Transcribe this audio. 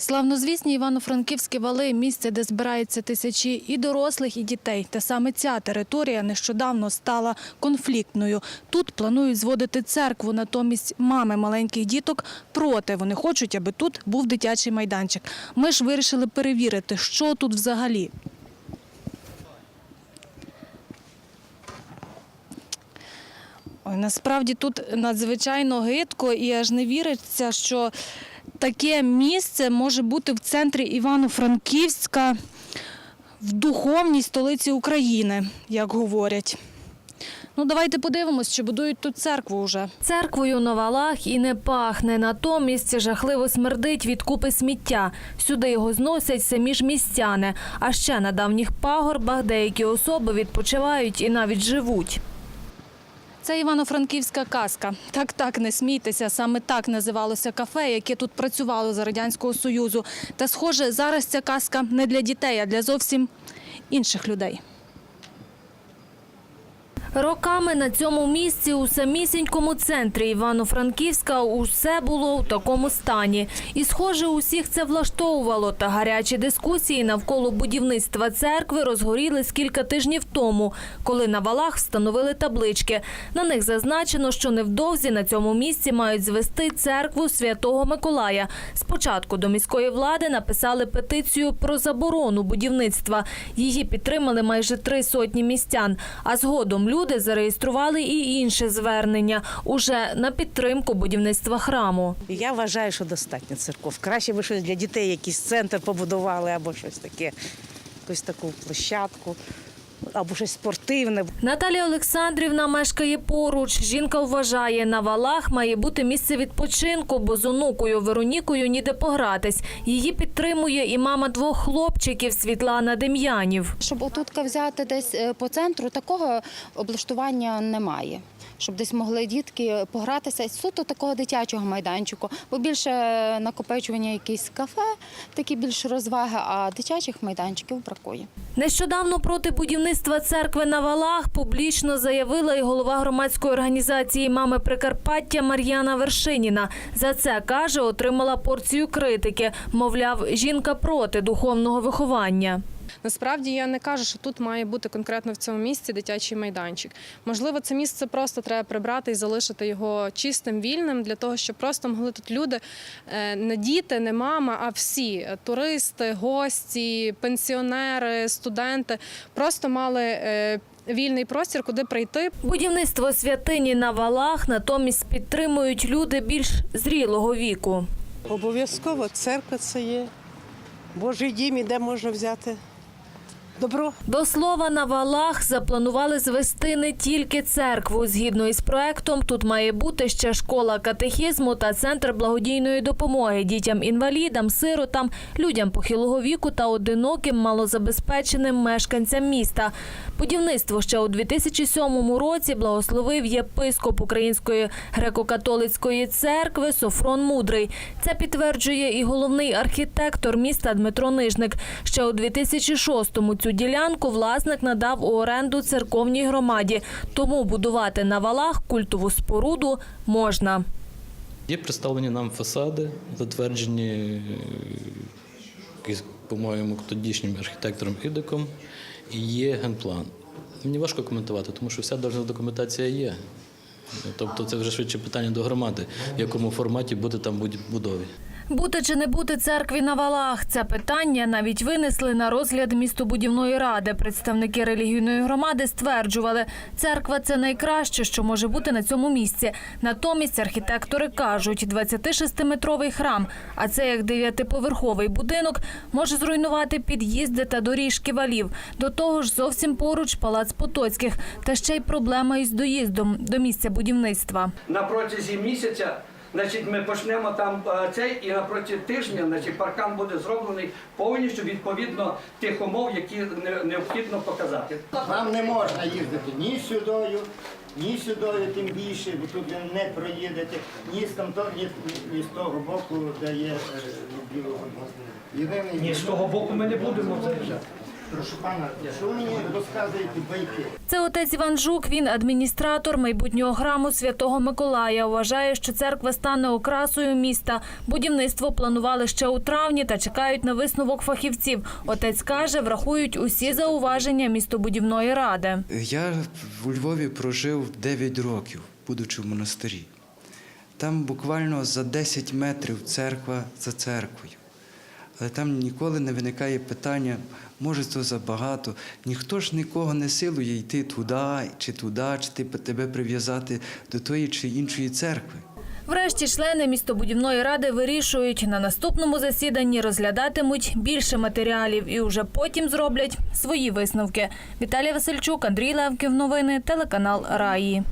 Славнозвісні Івано-Франківські вали – місце, де збираються тисячі і дорослих, і дітей. Та саме ця територія нещодавно стала конфліктною. Тут планують зводити церкву, натомість мами маленьких діток проти. Вони хочуть, аби тут був дитячий майданчик. Ми ж вирішили перевірити, що тут взагалі. Насправді тут надзвичайно гидко і аж не віриться, що таке місце може бути в центрі Івано-Франківська в духовній столиці України, як говорять. Ну, давайте подивимось, чи будують тут церкву вже. Церквою на валах і не пахне. Натомість жахливо смердить від купи сміття. Сюди його зносять самі ж містяни. А ще на давніх пагорбах деякі особи відпочивають і навіть живуть. Це Івано-Франківська казка. Так, так, не смійтеся. Саме так називалося кафе, яке тут працювало за Радянського Союзу. Та, схоже, зараз ця казка не для дітей, а для зовсім інших людей. Роками на цьому місці у самісінькому центрі Івано-Франківська усе було у такому стані. І, схоже, усіх це влаштовувало. Та гарячі дискусії навколо будівництва церкви розгорілись кілька тижнів тому, коли на валах встановили таблички. На них зазначено, що невдовзі на цьому місці мають звести церкву Святого Миколая. Спочатку до міської влади написали петицію про заборону будівництва. Її підтримали майже три сотні містян. А згодом люди зареєстрували і інше звернення уже на підтримку будівництва храму. Я вважаю, що достатньо церков. Краще би щось для дітей, якийсь центр побудували або щось таке, якусь таку площадку, або щось спортивне. Наталія Олександрівна мешкає поруч. Жінка вважає, на валах має бути місце відпочинку, бо з онукою Веронікою ніде погратись. Її підтримує і мама двох хлопчиків Світлана Дем'янів. Щоб отутка взяти десь е, по центру, такого облаштування немає. Щоб десь могли дітки погратися суто такого дитячого майданчику, бо більше накопичування якісь кафе, такі більш розваги, а дитячих майданчиків бракує. Нещодавно проти будівництва церкви на валах публічно заявила і голова громадської організації Мами Прикарпаття Мар'яна Вершиніна. За це каже, отримала порцію критики. Мовляв, жінка проти духовного виховання. Насправді я не кажу, що тут має бути конкретно в цьому місці дитячий майданчик. Можливо, це місце просто треба прибрати і залишити його чистим, вільним для того, щоб просто могли тут люди е, не діти, не мама, а всі туристи, гості, пенсіонери, студенти просто мали. е, Вільний простір, куди прийти, Будівництво святині на валах натомість підтримують люди більш зрілого віку. Обов'язково церква це є. Божий дім, і де можна взяти добро. До слова, на валах запланували звести не тільки церкву. Згідно із проектом, тут має бути ще школа катехізму та центр благодійної допомоги дітям-інвалідам, сиротам, людям похилого віку та одиноким малозабезпеченим мешканцям міста. Будівництво ще у 2007 році благословив єпископ Української греко-католицької церкви Софрон Мудрий. Це підтверджує і головний архітектор міста Дмитро Нижник. Ще у 2006-му цю ділянку власник надав у оренду церковній громаді. Тому будувати на валах культову споруду можна. Є представлені нам фасади, затверджені, е, по-моєму, тодішнім архітектором Ідиком, і є генплан. Мені важко коментувати, тому що вся державна документація є. Тобто це вже швидше питання до громади, в якому форматі буде там будові. Бути чи не бути церкві на валах? Це питання навіть винесли на розгляд містобудівної ради. Представники релігійної громади стверджували, церква це найкраще, що може бути на цьому місці. Натомість архітектори кажуть, 26-метровий храм, а це як дев'ятиповерховий будинок, може зруйнувати під'їзди та доріжки валів. До того ж, зовсім поруч палац Потоцьких, та ще й проблема із доїздом до місця будівництва. на протязі місяця. Значить, ми почнемо там е, цей, і на протязі тижня значить, паркан буде зроблений повністю відповідно тих умов, які необхідно показати. Вам не можна їздити ні сюдою, ні сюдою, тим більше, бо тут ви не проїдете, ні з там, ні, ні з того боку, де є е, білого. Єдиний Ні, з того боку ми не будемо заїжджати. Прошу пана, що ви мені розказуєте байки? Це отець Іван Жук. Він адміністратор майбутнього храму Святого Миколая. Вважає, що церква стане окрасою міста. Будівництво планували ще у травні та чекають на висновок фахівців. Отець каже, врахують усі зауваження містобудівної ради. Я у Львові прожив 9 років, будучи в монастирі. Там буквально за 10 метрів церква за церквою. Але там ніколи не виникає питання, може це забагато. Ніхто ж нікого не силує йти туди чи туди, чи ти- тебе прив'язати до тої чи іншої церкви. Врешті члени містобудівної ради вирішують, на наступному засіданні розглядатимуть більше матеріалів і вже потім зроблять свої висновки. Віталія Васильчук, Андрій Левків. Новини, телеканал Раї.